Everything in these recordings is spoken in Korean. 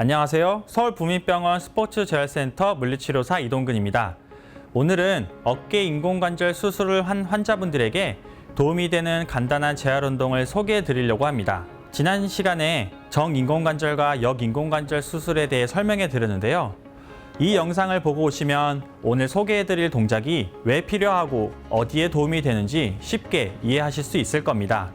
안녕하세요. 서울부민병원 스포츠재활센터 물리치료사 이동근입니다. 오늘은 어깨 인공관절 수술을 한 환자분들에게 도움이 되는 간단한 재활 운동을 소개해 드리려고 합니다. 지난 시간에 정인공관절과 역인공관절 수술에 대해 설명해 드렸는데요. 이 영상을 보고 오시면 오늘 소개해 드릴 동작이 왜 필요하고 어디에 도움이 되는지 쉽게 이해하실 수 있을 겁니다.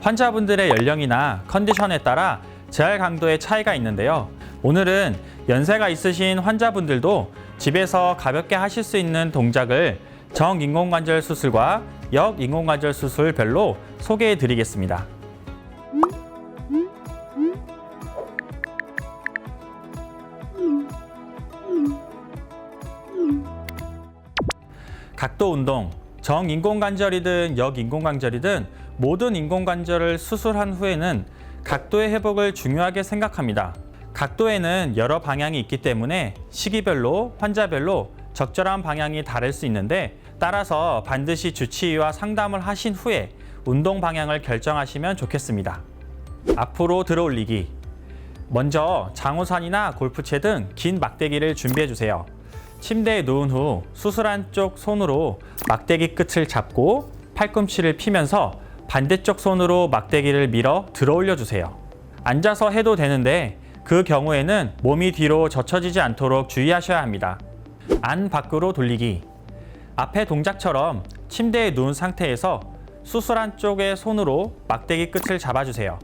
환자분들의 연령이나 컨디션에 따라 재활 강도의 차이가 있는데요. 오늘은 연세가 있으신 환자분들도 집에서 가볍게 하실 수 있는 동작을 정인공관절 수술과 역인공관절 수술별로 소개해 드리겠습니다. 각도 운동, 정인공관절이든 역인공관절이든 모든 인공관절을 수술한 후에는 각도의 회복을 중요하게 생각합니다. 각도에는 여러 방향이 있기 때문에 시기별로 환자별로 적절한 방향이 다를 수 있는데 따라서 반드시 주치의와 상담을 하신 후에 운동 방향을 결정하시면 좋겠습니다. 앞으로 들어올리기. 먼저 장우산이나 골프채 등 긴 막대기를 준비해 주세요. 침대에 누운 후 수술한 쪽 손으로 막대기 끝을 잡고 팔꿈치를 피면서 반대쪽 손으로 막대기를 밀어 들어 올려 주세요. 앉아서 해도 되는데 그 경우에는 몸이 뒤로 젖혀지지 않도록 주의하셔야 합니다. 안 밖으로 돌리기. 앞의 동작처럼 침대에 누운 상태에서 수술한 쪽의 손으로 막대기 끝을 잡아주세요.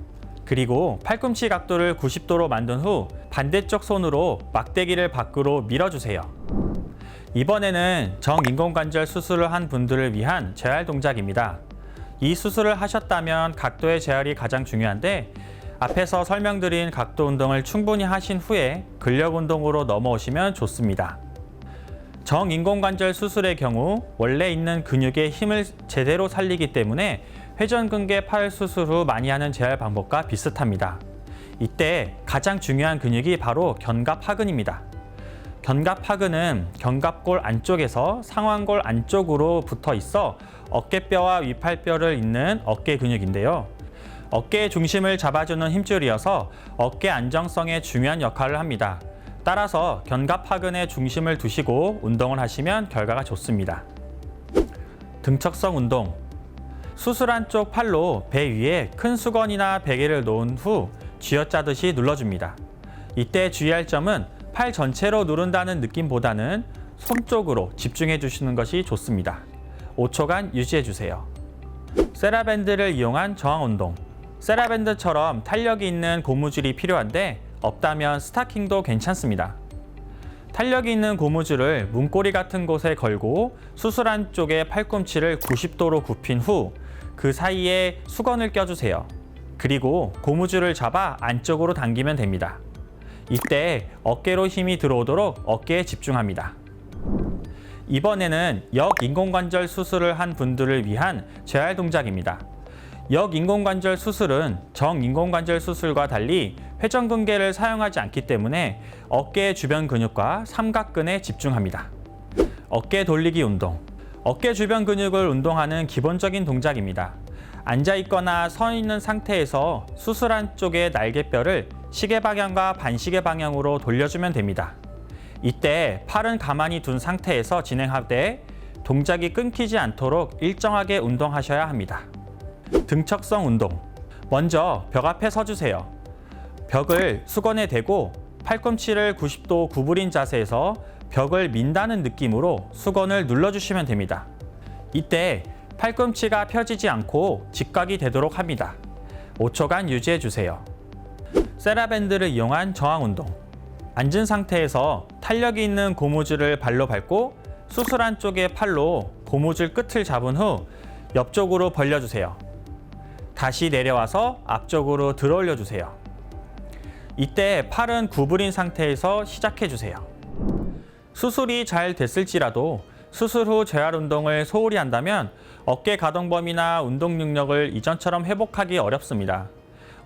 그리고 팔꿈치 각도를 90도로 만든 후 반대쪽 손으로 막대기를 밖으로 밀어주세요. 이번에는 정인공관절 수술을 한 분들을 위한 재활 동작입니다. 이 수술을 하셨다면 각도의 재활이 가장 중요한데 앞에서 설명드린 각도 운동을 충분히 하신 후에 근력 운동으로 넘어오시면 좋습니다. 정인공관절 수술의 경우 원래 있는 근육의 힘을 제대로 살리기 때문에 회전근개 팔 수술 후 많이 하는 재활 방법과 비슷합니다. 이때 가장 중요한 근육이 바로 견갑하근입니다. 견갑하근은 견갑골 안쪽에서 상완골 안쪽으로 붙어 있어 어깨뼈와 위팔뼈를 잇는 어깨 근육인데요. 어깨의 중심을 잡아주는 힘줄이어서 어깨 안정성에 중요한 역할을 합니다. 따라서 견갑 하근의 중심을 두시고 운동을 하시면 결과가 좋습니다. 등척성 운동. 수술한 쪽 팔로 배 위에 큰 수건이나 베개를 놓은 후 쥐어짜듯이 눌러줍니다. 이때 주의할 점은 팔 전체로 누른다는 느낌보다는 손 쪽으로 집중해 주시는 것이 좋습니다. 5초간 유지해 주세요. 세라밴드를 이용한 저항 운동. 세라밴드처럼 탄력이 있는 고무줄이 필요한데 없다면 스타킹도 괜찮습니다. 탄력이 있는 고무줄을 문고리 같은 곳에 걸고 수술한 쪽에 팔꿈치를 90도로 굽힌 후 그 사이에 수건을 껴주세요. 그리고 고무줄을 잡아 안쪽으로 당기면 됩니다. 이때 어깨로 힘이 들어오도록 어깨에 집중합니다. 이번에는 역 인공관절 수술을 한 분들을 위한 재활 동작입니다. 역인공관절 수술은 정인공관절 수술과 달리 회전근개를 사용하지 않기 때문에 어깨 주변 근육과 삼각근에 집중합니다. 어깨 돌리기 운동. 어깨 주변 근육을 운동하는 기본적인 동작입니다. 앉아 있거나 서 있는 상태에서 수술한 쪽의 날개뼈를 시계 방향과 반시계 방향으로 돌려주면 됩니다. 이때 팔은 가만히 둔 상태에서 진행하되 동작이 끊기지 않도록 일정하게 운동하셔야 합니다. 등척성 운동. 먼저 벽 앞에 서주세요. 벽을 수건에 대고 팔꿈치를 90도 구부린 자세에서 벽을 민다는 느낌으로 수건을 눌러주시면 됩니다. 이때 팔꿈치가 펴지지 않고 직각이 되도록 합니다. 5초간 유지해 주세요. 세라밴드를 이용한 저항 운동. 앉은 상태에서 탄력이 있는 고무줄을 발로 밟고 수술한 쪽의 팔로 고무줄 끝을 잡은 후 옆쪽으로 벌려주세요. 다시 내려와서 앞쪽으로 들어 올려주세요. 이때 팔은 구부린 상태에서 시작해 주세요. 수술이 잘 됐을지라도 수술 후 재활 운동을 소홀히 한다면 어깨 가동 범위나 운동 능력을 이전처럼 회복하기 어렵습니다.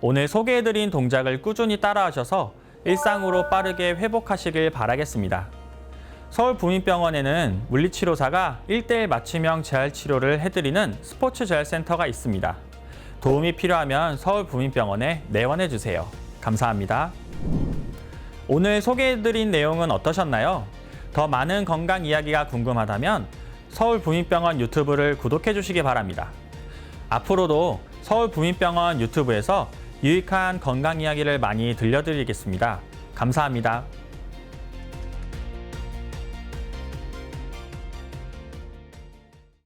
오늘 소개해드린 동작을 꾸준히 따라하셔서 일상으로 빠르게 회복하시길 바라겠습니다. 서울부민병원에는 물리치료사가 1대1 맞춤형 재활치료를 해드리는 스포츠 재활센터가 있습니다. 도움이 필요하면 서울부민병원에 내원해 주세요. 감사합니다. 오늘 소개해드린 내용은 어떠셨나요? 더 많은 건강 이야기가 궁금하다면 서울부민병원 유튜브를 구독해 주시기 바랍니다. 앞으로도 서울부민병원 유튜브에서 유익한 건강 이야기를 많이 들려드리겠습니다. 감사합니다.